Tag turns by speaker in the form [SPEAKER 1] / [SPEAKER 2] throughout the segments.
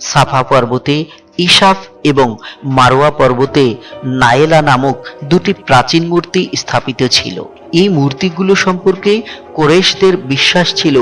[SPEAKER 1] সাফা পর্বতে, ইশাফ এবং মারোয়া পর্বতে নায়েলা নামক দুটি প্রাচীন মূর্তি স্থাপিত ছিল। এই মূর্তিগুলো সম্পর্কে কোরেশদের বিশ্বাস ছিল,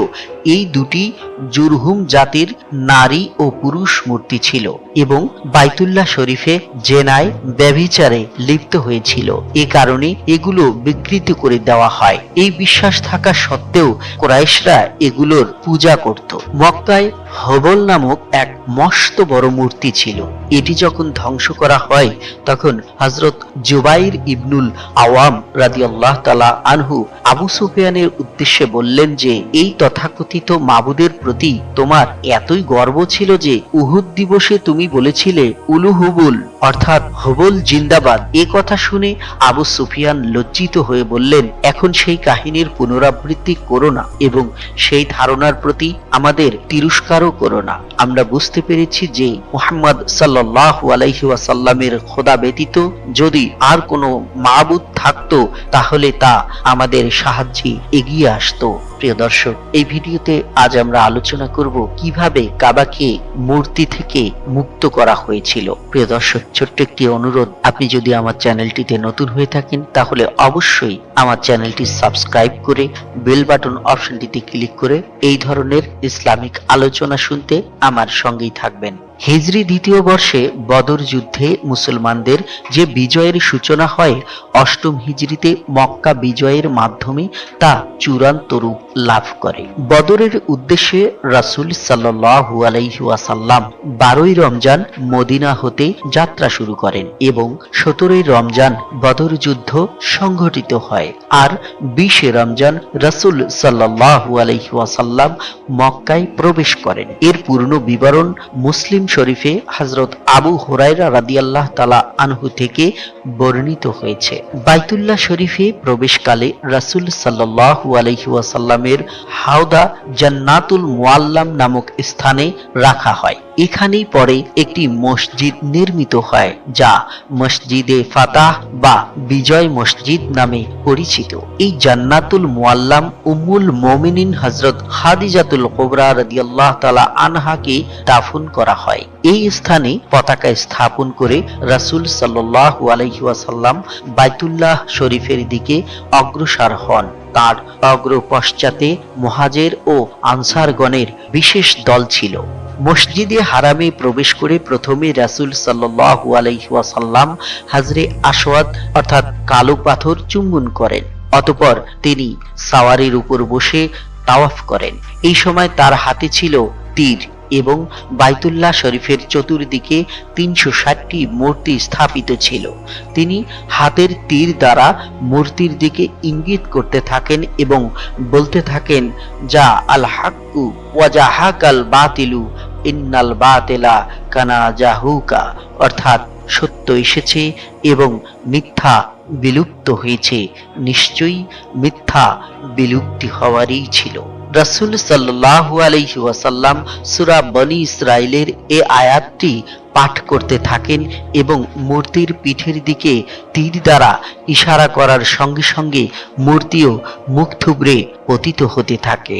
[SPEAKER 1] এই দুটি জুরহুম জাতির নারী ও পুরুষ মূর্তি ছিল এবং বাইতুল্লাহ শরীফে জেনায় ব্যভিচারে লিপ্ত হয়েছিল। এ কারণে এগুলো বিকৃত করে দেওয়া হয়। এই বিশ্বাস থাকা সত্ত্বেও কোরাইশরা এগুলোর পূজা করত। মক্কায় হবল নামক এক মস্ত বড় মূর্তি ছিল। এটি যখন ধ্বংস করা হয়, তখন হজরত জুবাইর ইবনুল আওয়াম রাদিয়াল্লাহ তালা আনহু আবু সুফিয়ানের উদ্দেশ্যে বললেন যে, এই তথাকথিত মাবুদের প্রতি তোমার এতই গর্ব ছিল যে উহুদ দিবসে তুমি বলেছিলে উলুহুবুল অর্থাৎ হবল জিন্দাবাদ। এ কথা শুনে আবু সুফিয়ান লজ্জিত হয়ে বললেন, এখন সেই কাহিনীর পুনরাবৃত্তি করো না এবং সেই ধারণার প্রতি আমাদের তিরস্কারও করো না। আমরা বুঝতে পেরেছি যে মোহাম্মদ সাল্লাহ আলাইহি ওয়াসাল্লামের খোদা ব্যতীত যদি আর কোনো মাবুদ থাকতো, তাহলে তা আমাদের সাহায্যে এগিয়ে আসতো। প্রিয় দর্শক, এই ভিডিওতে আজ আমরা আলোচনা করব কীভাবে কাবাকে মূর্তি থেকে মুক্ত করা হয়েছিল। প্রিয় দর্শক, ছোট্ট একটি অনুরোধ, আপনি যদি আমার চ্যানেলটিতে নতুন হয়ে থাকেন, তাহলে অবশ্যই আমার চ্যানেলটি সাবস্ক্রাইব করে বেল বাটন অপশনটিতে ক্লিক করে এই ধরনের ইসলামিক আলোচনা শুনতে আমার সঙ্গেই থাকবেন। হিজরি দ্বিতীয় বর্ষে বদর যুদ্ধে মুসলমানদের যে বিজয়ের সূচনা হয়, অষ্টম হিজরিতে মক্কা বিজয়ের মাধ্যমে তা চূড়ান্ত রূপ লাভ করে। বদরের উদ্দেশ্যে রাসূল সাল্লাল্লাহু আলাইহুয়াসাল্লাম বারোই রমজান মদিনা হতে যাত্রা শুরু করেন এবং সতেরোই রমজান বদর যুদ্ধ সংঘটিত হয়। আর বিশে রমজান রাসূল সাল্লাল্লাহু আলাইহি ওয়াসাল্লাম মক্কায় প্রবেশ করেন। এর পূর্ণ বিবরণ মুসলিম শরীফে হজরত আবু হুরাইরা রাদিয়াল্লাহ তালা আনহু থেকে বর্ণিত হয়েছে। বাইতুল্লাহ শরীফে প্রবেশকালে রাসূল সাল্লাল্লাহু আলাইহি ওয়াসাল্লামের হাওদা জান্নাতুল মুআল্লাম নামক স্থানে রাখা হয়। এখানেই পরে একটি মসজিদ নির্মিত হয়, যা মসজিদে ফাতাহ বা বিজয় মসজিদ নামে পরিচিত। এই জান্নাতুল মুআল্লাম উম্মুল মোমিনিন হজরত খাদিজাতুল কোবরা রাদিয়াল্লাহ তালা আনহাকে দাফন করা হয়। এই স্থানে পতাকা স্থাপন করে রাসূল সাল্লাল্লাহু আলাইহি ওয়াসাল্লাম বাইতুল্লাহ শরীফের দিকে অগ্রসর হন। তার অগ্র পশ্চাতে মহাজের ও আনসারগণের বিশেষ দল ছিল। মসজিদে হারামে প্রবেশ করে প্রথমে রাসূল সাল্লাল্লাহু আলাইহি ওয়াসাল্লাম হাজরে আসওয়াদ অর্থাৎ কালো পাথর চুম্বন করেন। অতপর তিনি সাওয়ারির উপর বসে তাওয়াফ করেন। এই সময় তার হাতে ছিল তীর। এবং বাইতুল্লাহ শরীফের চতুর্দিকে তিনশো ষাটটি মূর্তি স্থাপিত ছিল। তিনি হাতের তীর দ্বারা মূর্তির দিকে ইঙ্গিত করতে থাকেন এবং বলতে থাকেন, যা আল হাক্কু ওয়াজাহাকাল বাতিলু ইন্নাল বাতেলা কানা জাহুকা। অর্থাৎ সত্য এসেছে এবং মিথ্যা বিলুপ্ত হয়েছে। নিশ্চয়ই মিথ্যা বিলুপ্তি হওয়ারই ছিল। রাসূল সাল্লাহ আলাইহি সুরা সূরা বনি ইসরায়েলের এ আয়াতটি পাঠ করতে থাকেন এবং মূর্তির পিঠের দিকে তীর দ্বারা ইশারা করার সঙ্গে সঙ্গে মূর্তিও মুখ থুবড়ে পতিত হতে থাকে।